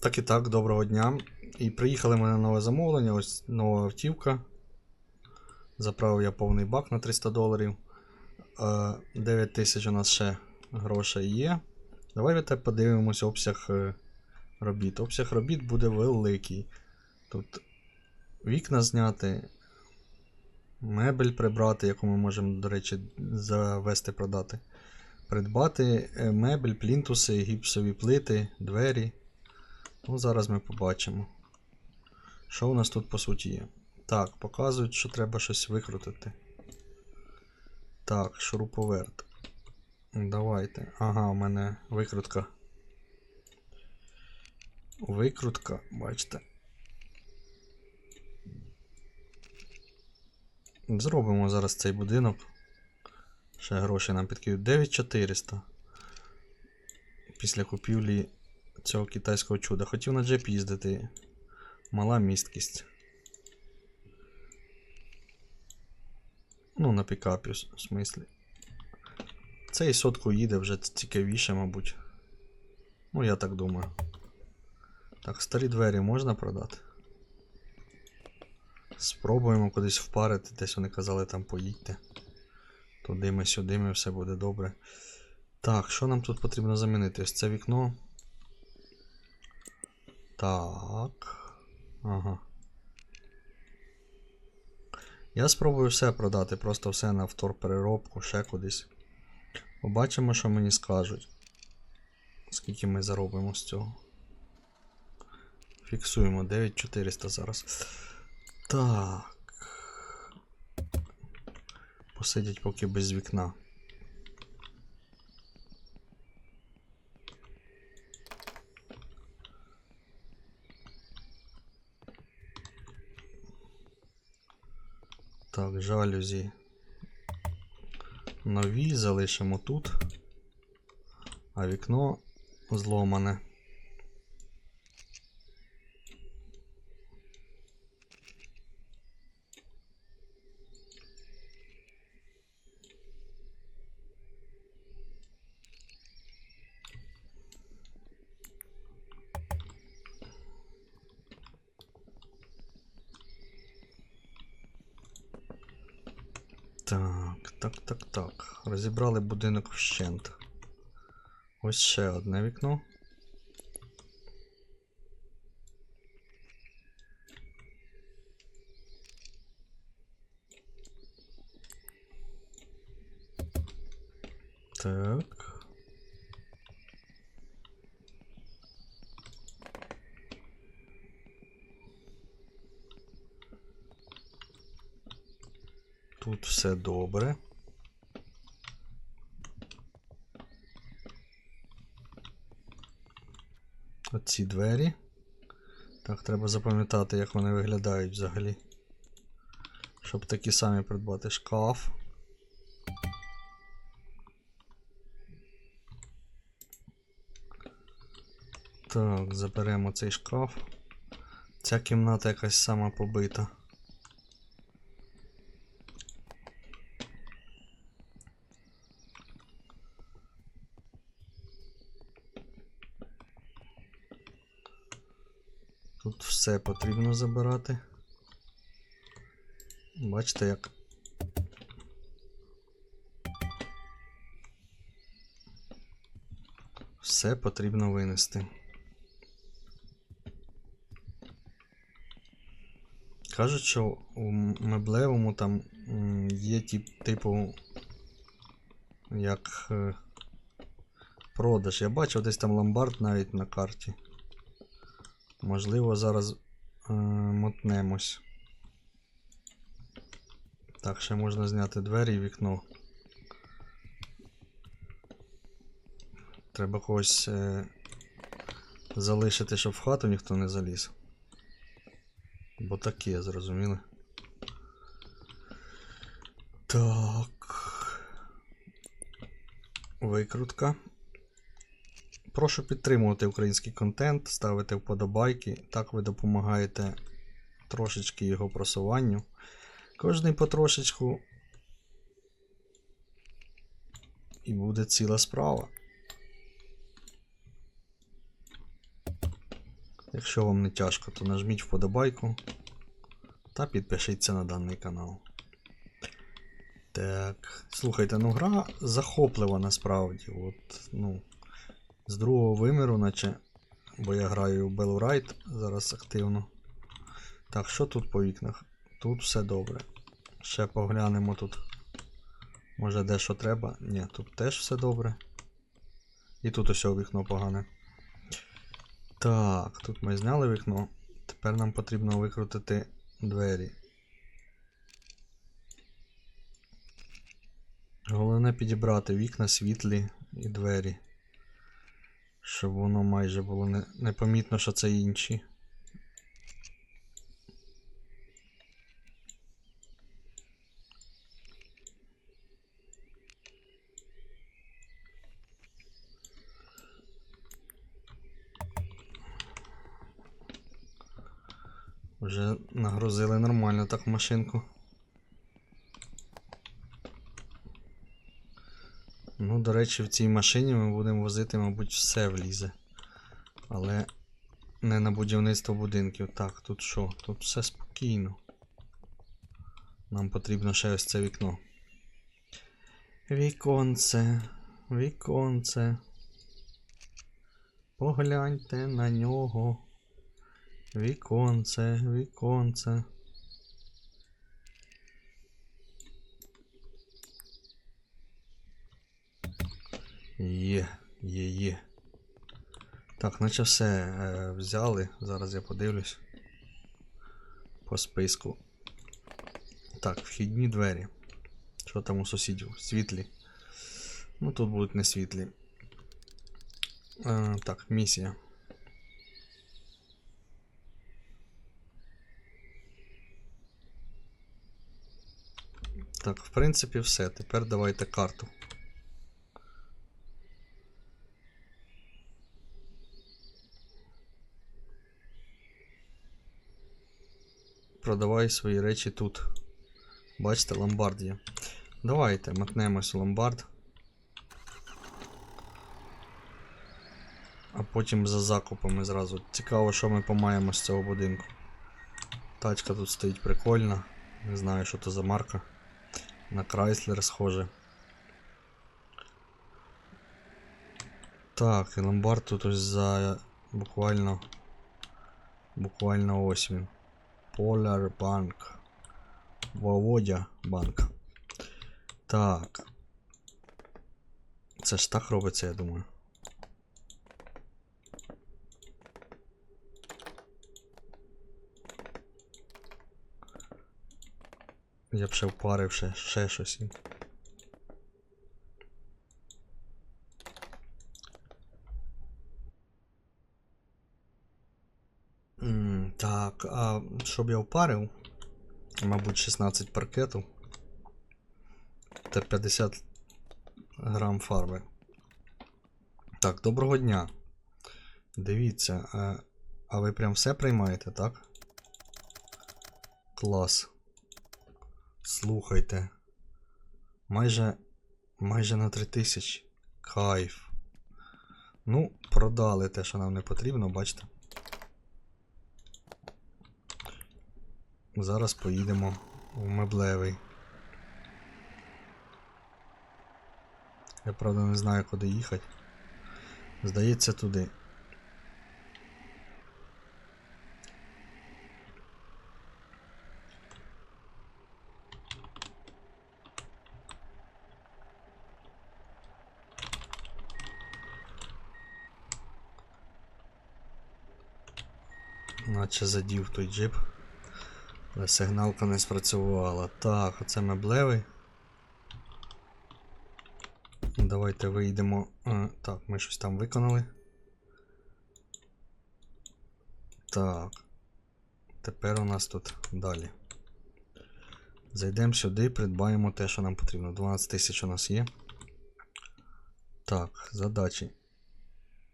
Так і так, доброго дня. І приїхали в мене нове замовлення, ось нова автівка. Заправив я повний бак на 300 доларів. Е, 9 тисяч у нас ще грошей є. Давайте подивимось обсяг е, робіт. Обсяг робіт буде великий. Тут вікна зняти, мебель прибрати, яку ми можемо, до речі, завести продати. Придбати е, мебель, плінтуси, гіпсові плити, двері. Ну, зараз ми побачимо. Що у нас тут по суті є? Так, показують, що треба щось викрутити. Так, шуруповерт. Давайте. Ага, у мене викрутка. Викрутка, бачите. Зробимо зараз цей будинок. Ще гроші нам підкидають. 9400. Після купівлі цього китайського чуда. Хотів на джеп їздити. Мала місткість. Ну, на пікапі, в смислі. Цей сотку їде вже цікавіше, мабуть. Ну, я так думаю. Так, старі двері можна продати? Спробуємо кудись впарити, десь вони казали там поїдьте. Туди ми сюди ми все буде добре. Так, що нам тут потрібно замінити? Ось це вікно. Так. Ага. Я спробую все продати, просто все на вторпереробку, ще кудись. Побачимо, що мені скажуть. Скільки ми заробимо з цього. Фіксуємо 9400 зараз. Так. Посидять поки без вікна. Так, жалюзі. Нові залишимо тут. А вікно зломане. Так, так, так, так. Розібрали будинок вщент. Ось ще одне вікно. Так. Тут все добре. Оці двері. Так, треба запам'ятати, як вони виглядають взагалі. Щоб такі самі придбати шкаф. Так, заберемо цей шкаф. Ця кімната якась сама побита. Все потрібно забирати. Бачите, як. Все потрібно винести. Кажуть, що у меблевому там є тип, типу як е, продаж. Я бачив десь там ломбард навіть на карті. Можливо, зараз е, мотнемось. Так, ще можна зняти двері і вікно. Треба когось е, залишити, щоб в хату ніхто не заліз. Бо таке, зрозуміли? Так. Викрутка. Прошу підтримувати український контент, ставити вподобайки. Так ви допомагаєте трошечки його просуванню. Кожний потрошечку. І буде ціла справа. Якщо вам не тяжко, то нажміть вподобайку та підпишіться на даний канал. Так, слухайте, ну гра захоплива насправді. От, ну, з другого виміру, наче. Бо я граю в Bellwright зараз активно. Так, що тут по вікнах? Тут все добре. Ще поглянемо тут. Може дещо треба? Ні, тут теж все добре. І тут ось вікно погане. Так, тут ми зняли вікно. Тепер нам потрібно викрутити двері. Головне підібрати вікна, світлі і двері. Щоб воно майже було не, непомітно, що це інші. Вже нагрузили нормально так машинку. До речі, в цій машині ми будемо возити, мабуть, все влізе. Але не на будівництво будинків. Так, тут що? Тут все спокійно. Нам потрібно ще ось це вікно. Віконце, віконце. Погляньте на нього. Віконце, віконце. Є. Так, наче все е, взяли. Зараз я подивлюсь. По списку. Так, вхідні двері. Що там у сусідів? Світлі. Ну тут будуть не світлі. Е, так, місія. Так, в принципі, все. Тепер давайте карту. Продавай свої речі тут. Бачите, ломбард є. Давайте мотнемось у ломбард. А потім за закупами зразу. Цікаво, що ми помаємо з цього будинку. Тачка тут стоїть прикольна. Не знаю, що то за марка. На Крайслер схоже. Так, і ломбард тут ось за буквально. Буквально ось він. Polar Bank. Володя банк. Так. Це ж так робиться, я думаю. Я б ще впарив ще, ще щось. М, Так, а щоб я впарив, мабуть, 16 паркету та 50 грам фарби. Так, доброго дня. Дивіться, а, а ви прям все приймаєте, так? Клас. Слухайте. Майже. Майже на 3000. Кайф. Ну, продали те, що нам не потрібно, бачите. Зараз поїдемо в меблевий. Я правда не знаю, куди їхати. Здається, туди. Наче задів той джип. Але сигналка не спрацювала. Так, оце меблевий. Давайте вийдемо. Так, ми щось там виконали. Так. Тепер у нас тут далі. Зайдемо сюди, придбаємо те, що нам потрібно. 12 тисяч у нас є. Так, задачі.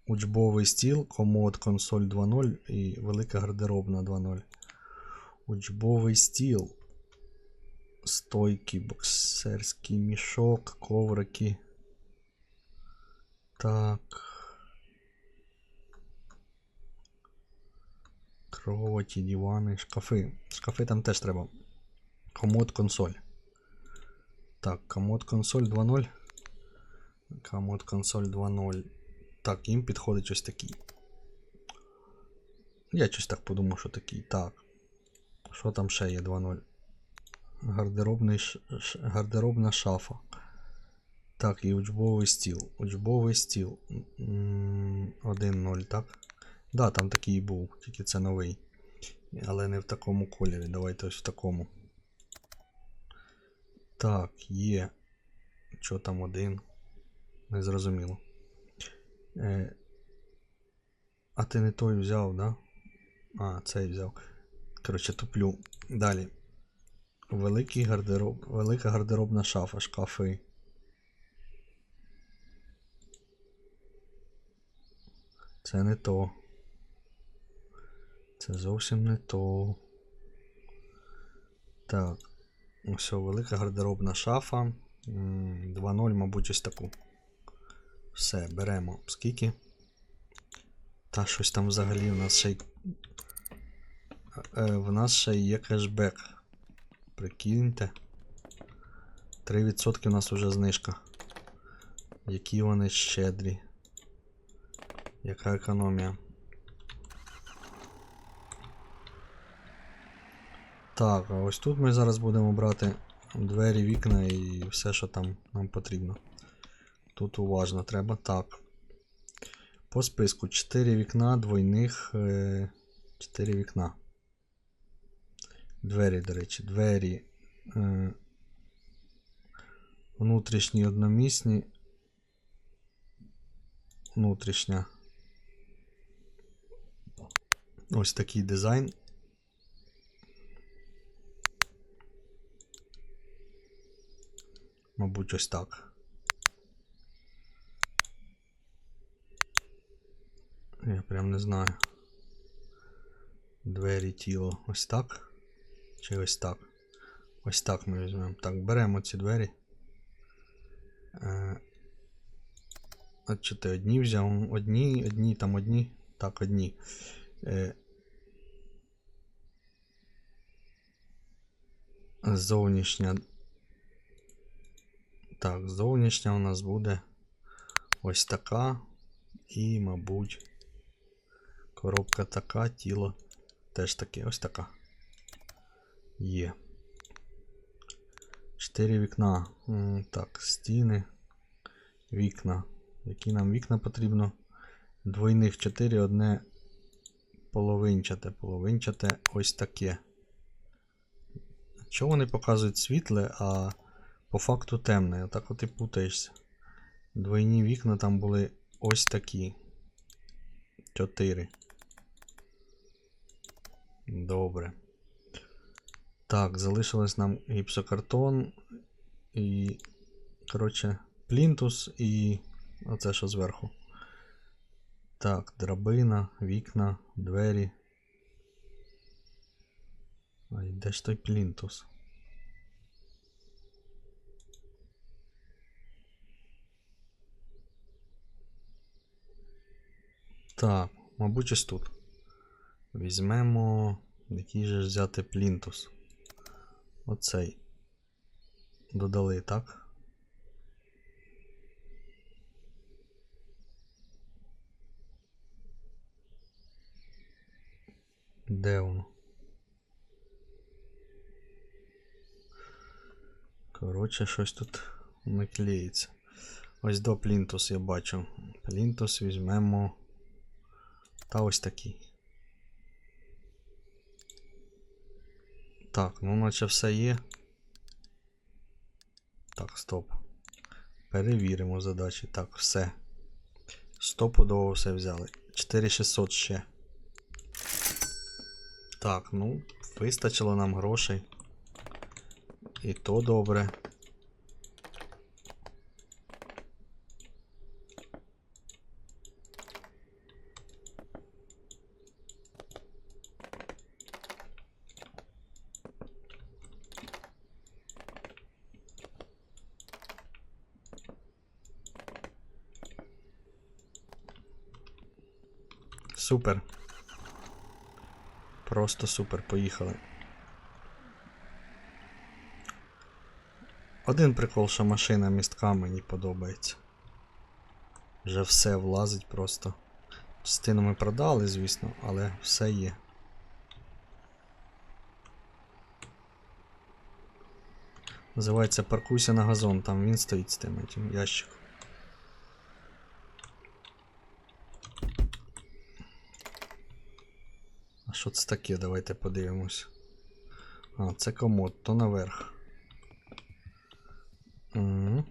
Учбовий стіл, комод, консоль 2.0 і велика гардеробна 2.0. Учбовий стіл. Стойки, боксерський мішок, коврики. Так. Кроваті, дивани, шкафи. Шкафи там теж треба. Комод консоль. Так, комод консоль 2.0. Комод консоль 2.0. Так, їм підходить ось такий. Я щось так подумав, що такий. Так. Що там ще є 2.0? Гардеробний гардеробна шафа. Так, і учбовий стіл. Учбовий стіл. М, 1.0, так? Да, там такий був, тільки це новий. Але не в такому кольорі. Давайте ось в такому. Так, є. Що там один? Незрозуміло. Е, а ти не той взяв, да? А, цей взяв. Коротше, туплю. Далі. Великий гардероб, велика гардеробна шафа, шкафи. Це не то. Це зовсім не то. Так. Ось велика гардеробна шафа. М, 2.0, мабуть, ось таку. Все, беремо. Скільки? Та щось там взагалі в нас ще й. Е, в нас ще є кешбек. Прикиньте. 3% у нас уже знижка. Які вони щедрі. Яка економія? Так, а ось тут ми зараз будемо брати двері, вікна і все, що там нам потрібно. Тут уважно треба. Так. По списку 4 вікна, двойних. 4 вікна. Двері, до речі, двері. Е, внутрішні одномісні. Внутрішня. Ось такий дизайн. Мабуть, ось так. Я прям не знаю. Двері тіло. Ось так. Чи ось так? Ось так ми візьмемо. Так, беремо ці двері. Е, а чи ти одні взяв? Одні, одні, там одні. Так, одні. Е, зовнішня. Так, зовнішня у нас буде ось така. І, мабуть, коробка така, тіло теж таке, ось така. Є. Чотири вікна. Так, стіни, вікна. Які нам вікна потрібно? Двойних 4, одне половинчате. Половинчате ось таке. Чого вони показують світле, а по факту темне? Отак от і путаєшся. Двойні вікна там були ось такі. 4. Добре. Так, залишилось нам гіпсокартон і. Коротше, плінтус і. Оце що зверху. Так, драбина, вікна, двері. Ай, де ж той плінтус? Так, мабуть, ось тут. Візьмемо. Який же взяти плінтус? Оцей. Додали, так? Де воно? Коротше, щось тут не клеїться. Ось до плінтус я бачу. Плінтус візьмемо. Та ось такий. Так, ну наче все є. Так, стоп. Перевіримо задачі. Так, все. Стопудово все взяли. 4600 ще. Так, ну, вистачило нам грошей. І то добре. Супер. Просто супер, поїхали. Один прикол, що машина містка мені подобається. Вже все влазить просто. Частину ми продали, звісно, але все є. Називається паркуйся на газон, там він стоїть з тим ящиком. Що це таке? Давайте подивимось. А, це комод, то наверх. Угу.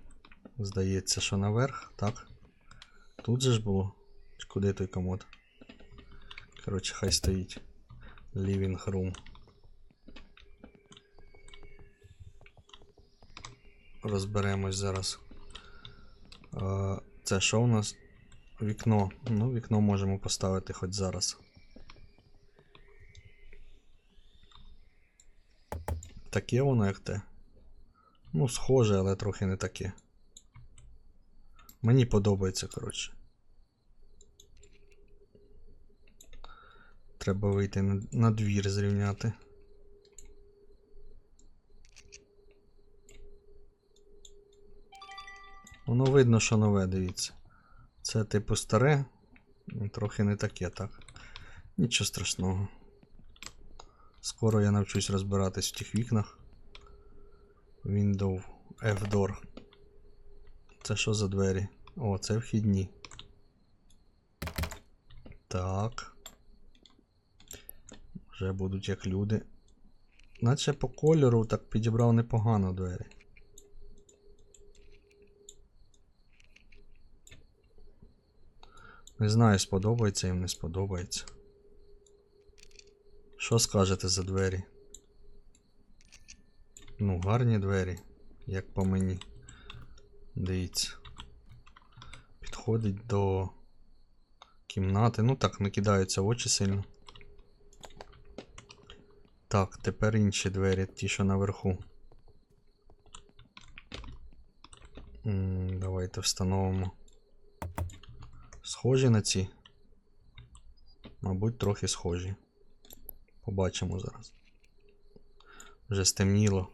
Здається, що наверх, так. Тут же ж було. Куди той комод? Коротше, хай стоїть. Living room. Розберемось зараз. Це що у нас? Вікно. Ну, вікно можемо поставити хоч зараз. Таке воно як те. Ну, схоже, але трохи не таке. Мені подобається, коротше. Треба вийти на, двір зрівняти. Воно видно, що нове, дивіться. Це типу старе, трохи не таке, так. Нічого страшного. Скоро я навчусь розбиратись в тих вікнах. Window F-Door. Це що за двері? О, це вхідні. Так. Вже будуть як люди. Наче по кольору так підібрав непогано двері. Не знаю, сподобається їм, не сподобається. Що скажете за двері? Ну, гарні двері, як по мені. Дивіться. Підходить до кімнати. Ну так, не кидаються в очі сильно. Так, тепер інші двері, ті, що наверху. Давайте встановимо. Схожі на ці. Мабуть, трохи схожі. Побачимо зараз. Вже стемніло.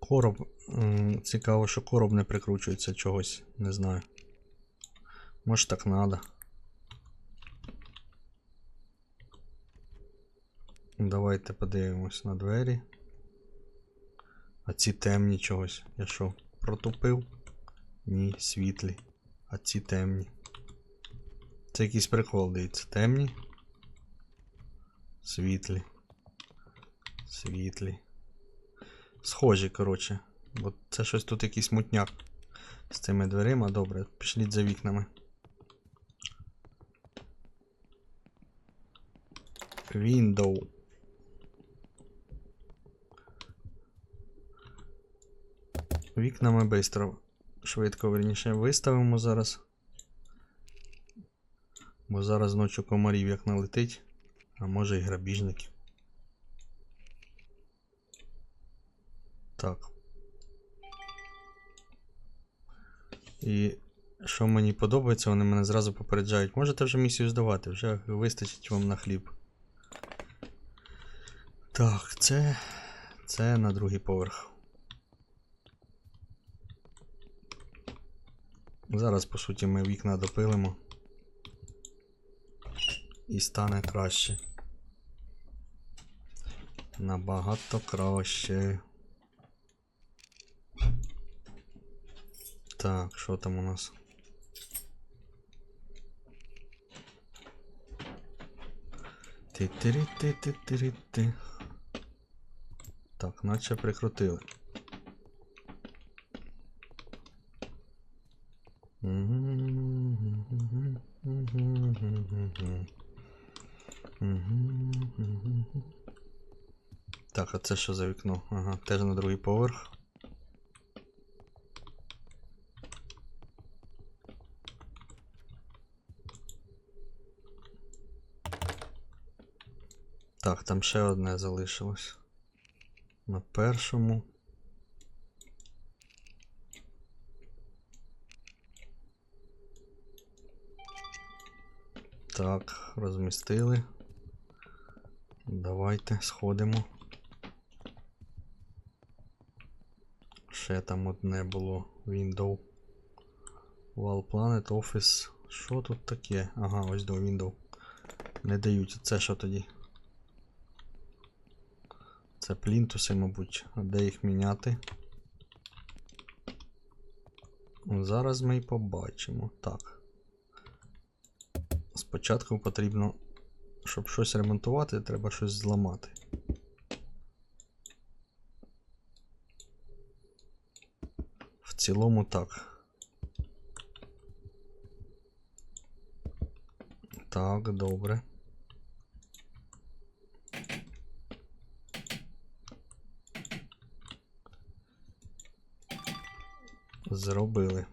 Короб. Цікаво, що короб не прикручується чогось, не знаю. Може так надо. Давайте подивимось на двері. А ці темні чогось. Я що, протупив? Ні, світлі. А ці темні. Це якийсь прикол, дивіться. Темні. Світлі. Світлі. Схожі, коротше. Бо це щось тут якийсь мутняк. З цими дверима. Добре, пішліть за вікнами. Window. Вікна ми бистро, швидко верніше виставимо зараз. Бо зараз ночі комарів як налетить, а може і грабіжників. Так. І що мені подобається, вони мене зразу попереджають. Можете вже місію здавати, вже вистачить вам на хліб. Так, це. Це на другий поверх. Зараз, по суті, ми вікна допилимо. І стане краще. Набагато краще. Так, що там у нас? Ти-ти-ри-ти-ти-ти-ри-ти. Так, наче прикрутили. Так, а це що за вікно? Ага, теж на другий поверх. Так, там ще одне залишилось. На першому. Так, розмістили. Давайте сходимо. Ще там одне було Window. Wall Planet Office. Що тут таке? Ага, ось до Window. Не дають. Це що тоді? Це плінтуси, мабуть. А де їх міняти? Зараз ми й побачимо. Так. Спочатку потрібно, щоб щось ремонтувати, треба щось зламати. В цілому так. Так, добре. Зробили.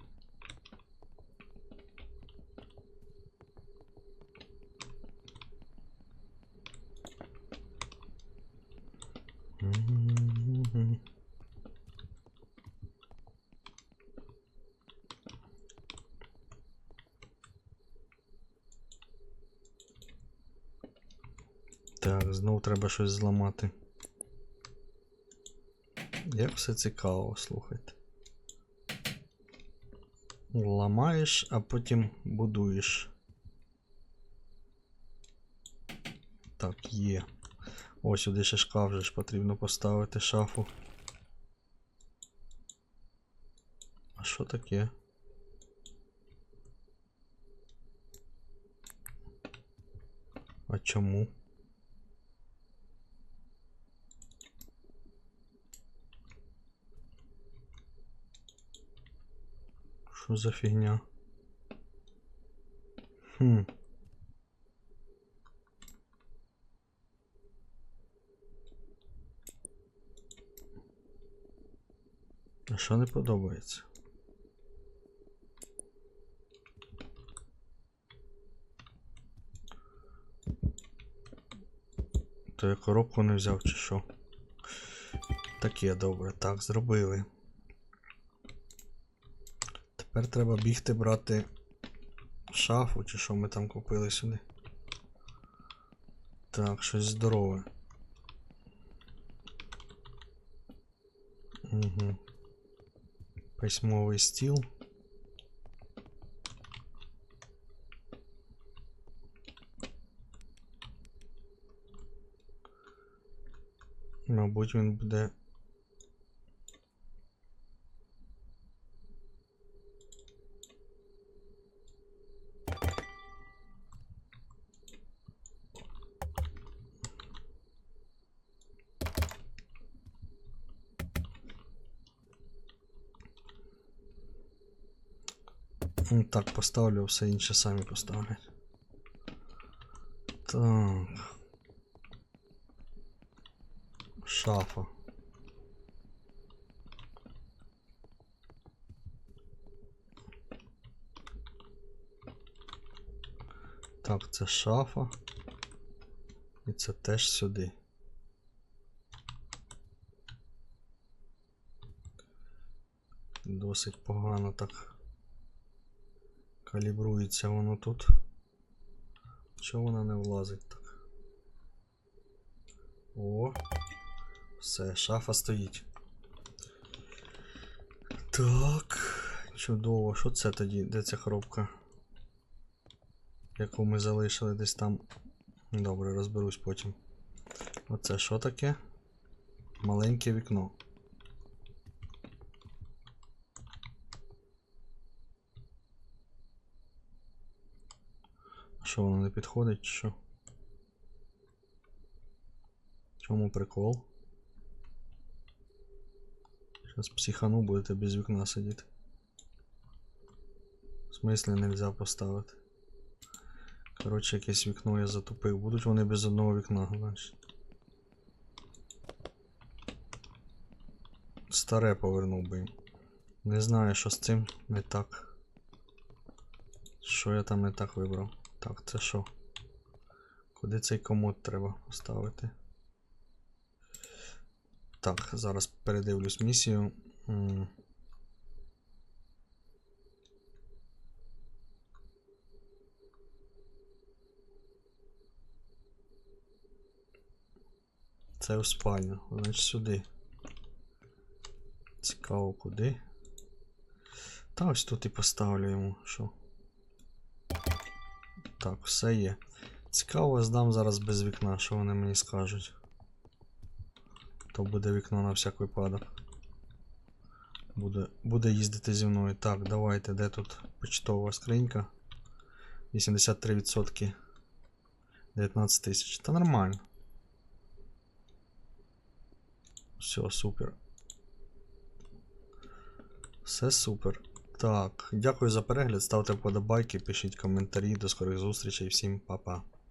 Треба щось зламати. Як все цікаво, слухайте. Ламаєш, а потім будуєш. Так, є. Ось сюди ще шкаф же ж потрібно поставити шафу. А що таке? А чому? Що за фігня? Хм. А що не подобається? То я коробку не взяв чи що? Таке добре, так, зробили. Тепер треба бігти брати шафу, чи що ми там купили сюди. Так, щось здорове. Угу. Письмовий стіл. Мабуть, він буде. Ну, Так, поставлю, все інше самі поставлять. Так. Шафа. Так, це шафа. І це теж сюди. Досить погано так. Калібрується воно тут. Чого вона не влазить так? О, все, шафа стоїть. Так, чудово. Що це тоді? Де ця коробка? Яку ми залишили десь там. Добре, розберусь потім. Оце що таке? Маленьке вікно. Що воно не підходить, чи що? Чому прикол? Зараз психану будете без вікна сидіти. В смислі не взяв поставити. Коротше, якесь вікно я затупив. Будуть вони без одного вікна, значить. Старе повернув би. Не знаю, що з цим не так. Що я там не так вибрав? Так, це що? Куди цей комод треба поставити? Так, зараз передивлюсь місію. Це у спальню. Значить сюди. Цікаво, куди. Та ось тут і поставлю йому, що. Так, все є. Цікаво, здам зараз без вікна, що вони мені скажуть. То буде вікно на всяк випадок. Буде, буде їздити зі мною. Так, давайте, де тут почтова скринька? 83%. 19 тисяч. Та нормально. Все, супер. Все супер. Так, дякую за перегляд. Ставте вподобайки, пишіть коментарі. До скорих зустрічей. Всім па-па.